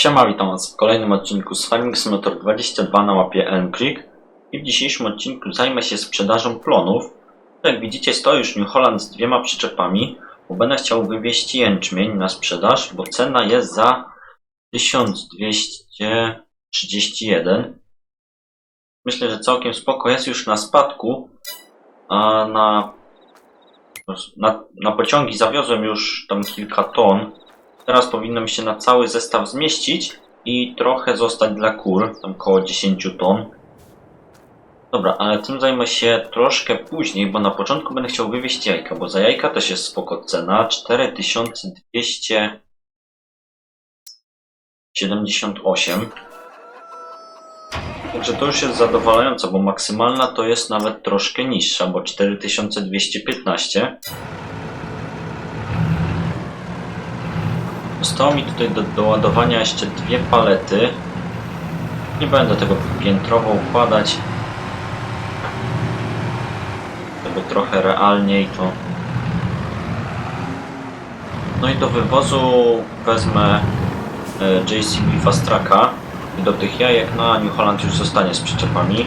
Siema, witam Was w kolejnym odcinku z Farming Simulator 22 na mapie Elm Creek i w dzisiejszym odcinku zajmę się sprzedażą plonów. Jak widzicie stoi już New Holland z dwiema przyczepami, bo będę chciał wywieźć jęczmień na sprzedaż, bo cena jest za 1231. Myślę, że całkiem spoko jest już na spadku, a na, na, na pociągi zawiozłem już tam kilka ton. Teraz powinno mi się na cały zestaw zmieścić i trochę zostać dla kur, tam około 10 ton. Dobra, ale tym zajmę się troszkę później, bo na początku będę chciał wywieźć jajka, bo za jajka też jest spoko cena, 4278. Także to już jest zadowalające, bo maksymalna to jest nawet troszkę niższa, bo 4215. Zostało mi tutaj do doładowania jeszcze dwie palety. Nie będę tego piętrowo układać. Żeby trochę realniej to. No i do wywozu wezmę e, JCB Fast Tracka i do tych jajek na New Holland już zostanie z przyczepami.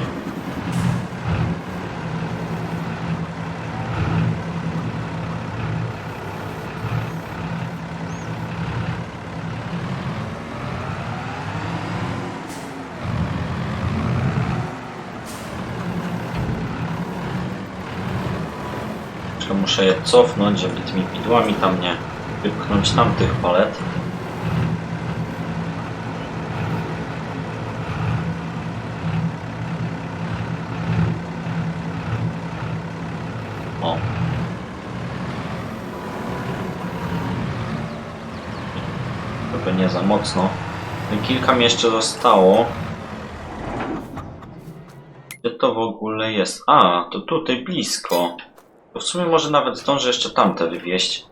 Muszę je cofnąć, żeby tymi pidłami tam nie wypchnąć tamtych palet. O. Żeby nie za mocno. No Kilka mi jeszcze zostało. Gdzie to w ogóle jest? A, to tutaj blisko. To w sumie może nawet zdążę jeszcze tamte wywieźć.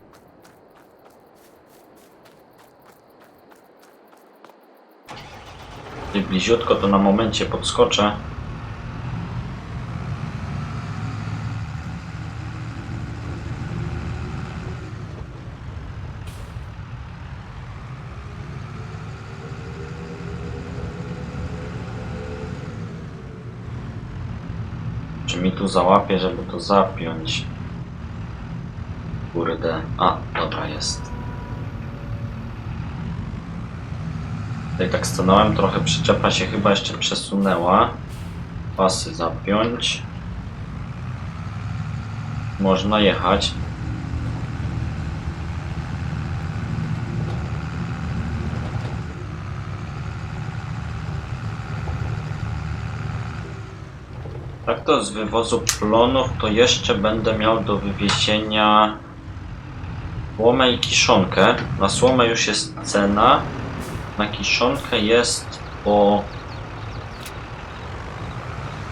Bliziutko to na momencie podskoczę. Czy mi tu załapie, żeby to zapiąć? Kurde. A, dobra, jest. Tutaj tak stanąłem, trochę przyczepa się chyba jeszcze przesunęła. Pasy zapiąć. Można jechać. Tak to z wywozu plonów to jeszcze będę miał do wywiezienia słomę i kiszonkę. Na słomę już jest cena, na kiszonkę jest po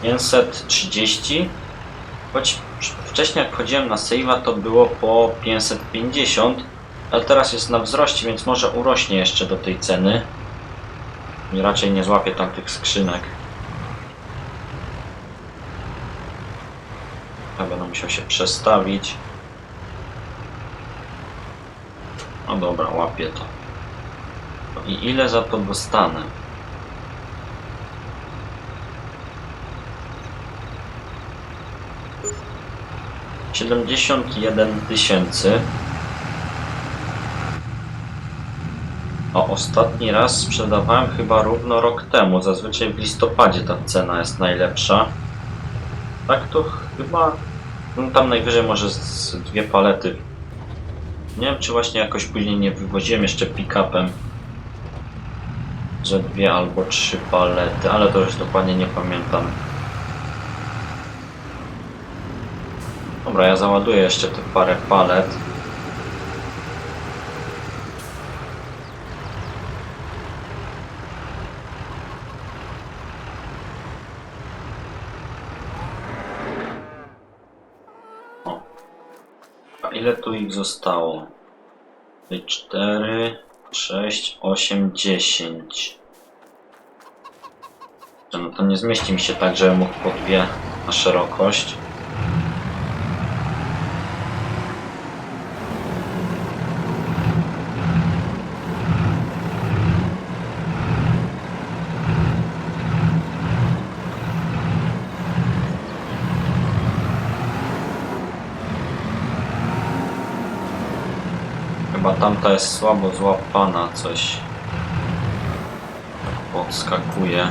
530. Choć wcześniej jak chodziłem na save'a to było po 550, ale teraz jest na wzroście, więc może urośnie jeszcze do tej ceny. I raczej nie złapię tam tych skrzynek. Ja będę musiał się przestawić. No dobra, łapię to. No I ile za to dostanę? Siedemdziesiąt jeden tysięcy. A ostatni raz sprzedawałem chyba równo rok temu. Zazwyczaj w listopadzie ta cena jest najlepsza. Tak to chyba. No tam najwyżej może z, dwie palety. Nie wiem, czy właśnie jakoś później nie wywoziłem jeszcze pick-upem. Że dwie albo trzy palety, ale to już dokładnie nie pamiętam. Dobra, ja załaduję jeszcze te parę palet. Ile tu ich zostało? 4, 6, 8, 10. No to nie zmieści mi się tak, żebym mógł po dwie na szerokość. Tamta jest słabo złapana, coś podskakuje.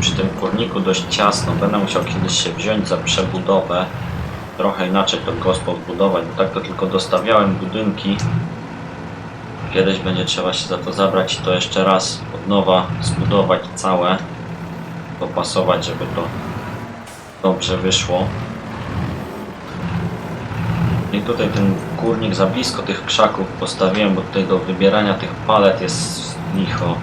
Przy tym kurniku dość ciasno. Będę musiał kiedyś się wziąć za przebudowę. Trochę inaczej to gospo budować, bo tak to tylko dostawiałem budynki. Kiedyś będzie trzeba się za to zabrać i to jeszcze raz od nowa zbudować całe. Dopasować, żeby to dobrze wyszło. I tutaj ten kurnik za blisko tych krzaków postawiłem, bo tutaj do wybierania tych palet jest licho.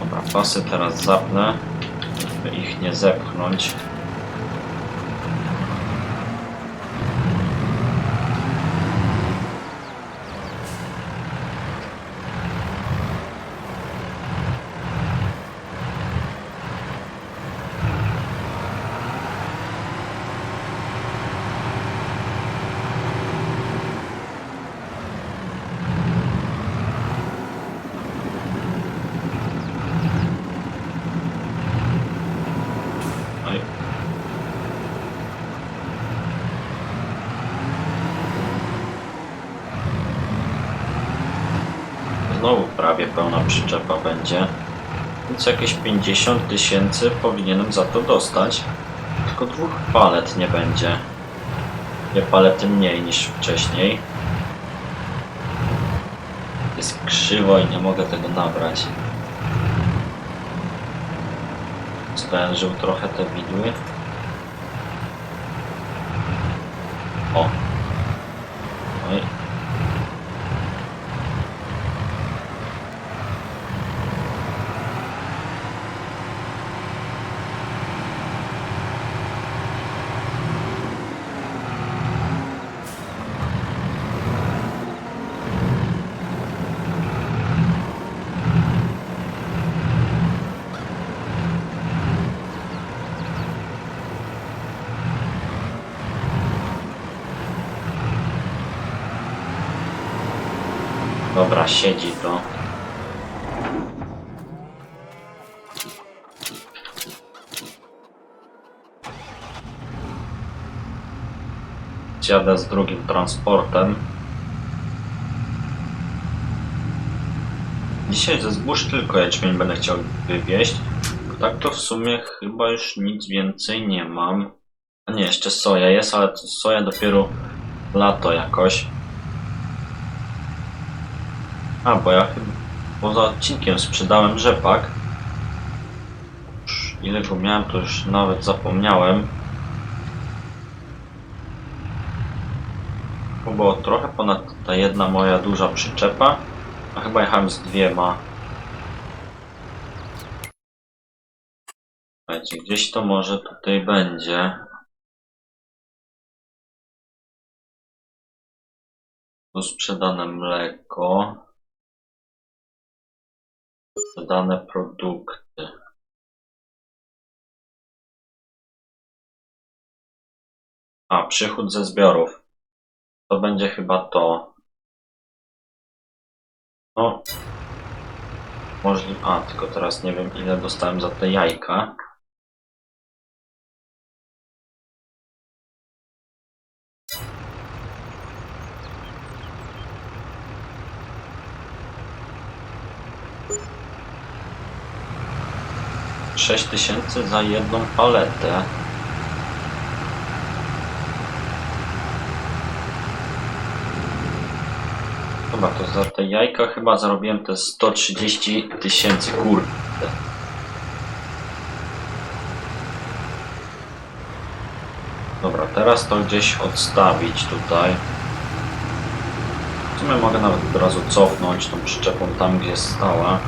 Dobra, pasy teraz zapnę, żeby ich nie zepchnąć. Oj. Znowu prawie pełna przyczepa będzie. Więc jakieś 50 tysięcy powinienem za to dostać. Tylko dwóch palet nie będzie. Dwie palety mniej niż wcześniej. Jest krzywo i nie mogę tego nabrać. Sprężył trochę te widły. O. Dobra, siedzi to. Jadę z drugim transportem. Dzisiaj ze zbóż tylko jęczmień będę chciał wywieźć. Tak to w sumie chyba już nic więcej nie mam. A nie, jeszcze soja jest, ale soja dopiero lato jakoś. A, bo ja chyba poza odcinkiem sprzedałem rzepak. Już ile go miałem, to już nawet zapomniałem. To było trochę ponad ta jedna moja duża przyczepa. A chyba jechałem z dwiema. Słuchajcie, gdzieś to może tutaj będzie. Tu sprzedane mleko. Sprzedane produkty. A, przychód ze zbiorów. To będzie chyba to. No. Możliwe. A, tylko teraz nie wiem ile dostałem za te jajka. 6000 za jedną paletę. Chyba to za te jajka chyba zarobiłem te 130 tysięcy kurde. Dobra, teraz to gdzieś odstawić tutaj. W sumie mogę nawet od razu cofnąć tą przyczepą tam, gdzie stała.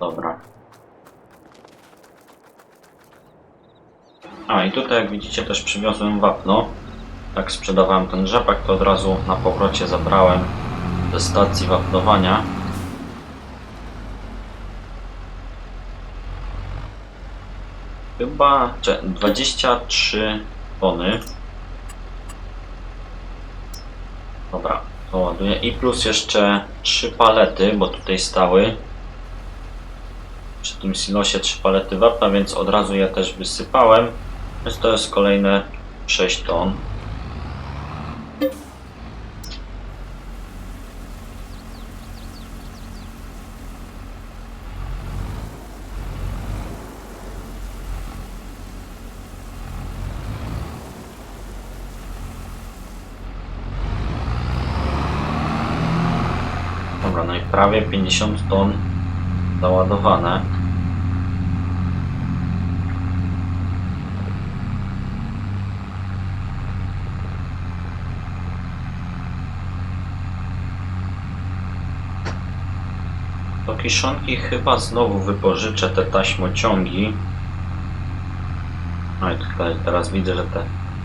Dobra. A i tutaj jak widzicie też przywiozłem wapno. Jak sprzedawałem ten rzepak, to od razu na powrocie zabrałem ze stacji wapnowania. Chyba cze- 23 tony. Dobra, to ładuję. I plus jeszcze 3 palety, bo tutaj stały przy tym silosie trzy palety wapna, więc od razu je też wysypałem. Więc to jest kolejne 6 ton. No i prawie 50 ton załadowane. Kiszonki chyba znowu wypożyczę te taśmociągi. No i tutaj teraz widzę, że te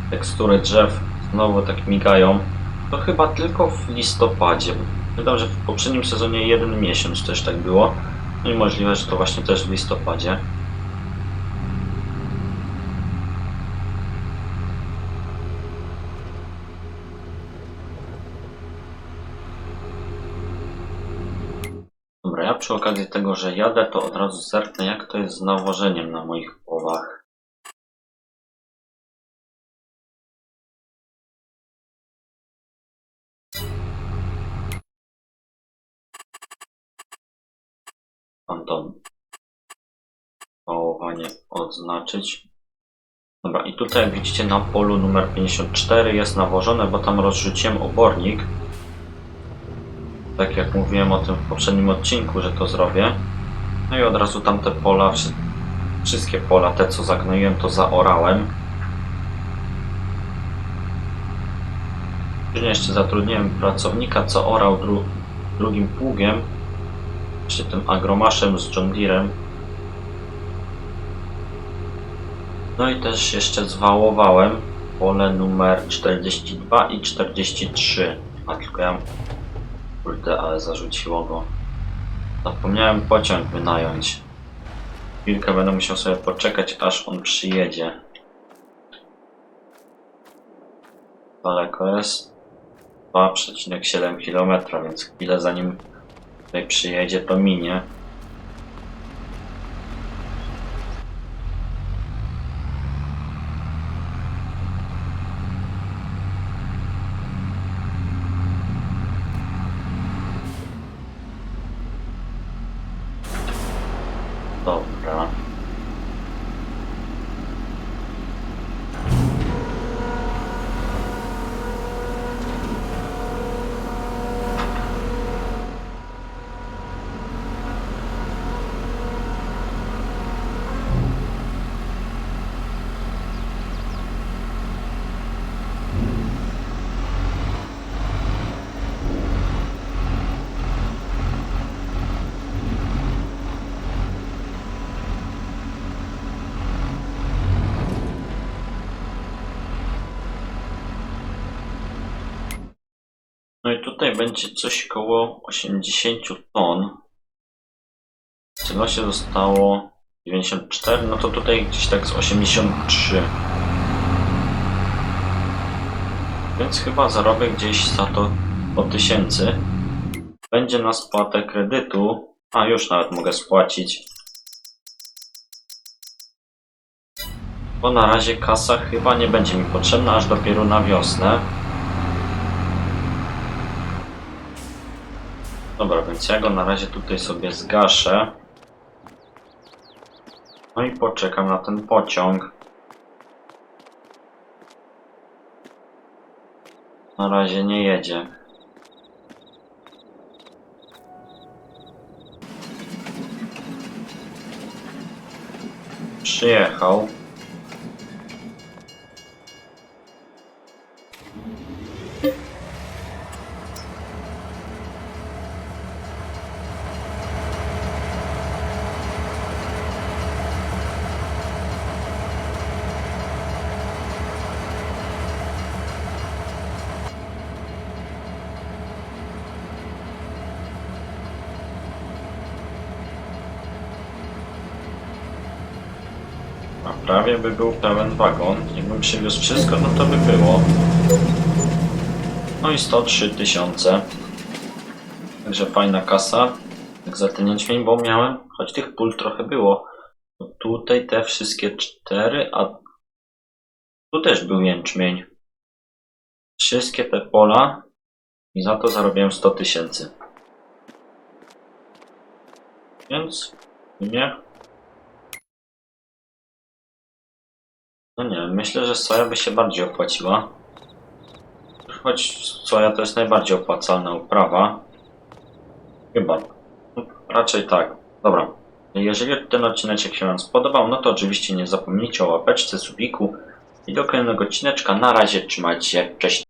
tekstury drzew znowu tak migają. To chyba tylko w listopadzie. Pamiętam, że w poprzednim sezonie jeden miesiąc też tak było. No i możliwe, że to właśnie też w listopadzie. Dobra, ja przy okazji tego, że jadę, to od razu zerknę, jak to jest z nawożeniem na moich połach. Mam to połowanie odznaczyć. Dobra, i tutaj jak widzicie na polu numer 54 jest nawożone, bo tam rozrzuciłem obornik. Tak jak mówiłem o tym w poprzednim odcinku, że to zrobię. No i od razu tamte pola, wszy- wszystkie pola, te co zagnoiłem, to zaorałem. Później jeszcze zatrudniłem pracownika, co orał dru drugim pługiem, czy tym agromaszem z John Deerem. No i też jeszcze zwałowałem pole numer 42 i 43. A tylko ja... Kurde, ale zarzuciło go. Zapomniałem pociąg wynająć. Chwilkę będę musiał sobie poczekać, aż on przyjedzie. Daleko jest? 2,7 km, więc chwilę zanim tutaj przyjedzie, to minie. Dobra. I tutaj będzie coś koło 80 ton. W silosie zostało 94, no to tutaj gdzieś tak z 83. Więc chyba zarobię gdzieś za to po tysięcy. Będzie na spłatę kredytu. A już nawet mogę spłacić. Bo na razie kasa chyba nie będzie mi potrzebna, aż dopiero na wiosnę. Dobra, więc ja go na razie tutaj sobie zgaszę. No i poczekam na ten pociąg. Na razie nie jedzie. Przyjechał. A prawie by był pełen wagon. Jakbym przywiózł wszystko, no to by było. No i 103 tysiące. Także fajna kasa. Jak za ten jęczmień, bo miałem, choć tych pól trochę było. To tutaj te wszystkie cztery, a tu też był jęczmień. Wszystkie te pola i za to zarobiłem 100 tysięcy. Więc nie, No nie, myślę, że soja by się bardziej opłaciła. Choć soja to jest najbardziej opłacalna uprawa. Chyba. Raczej tak. Dobra. Jeżeli ten odcinek się Wam spodobał, no to oczywiście nie zapomnijcie o łapeczce, subiku i do kolejnego odcineczka. Na razie trzymajcie się. Cześć.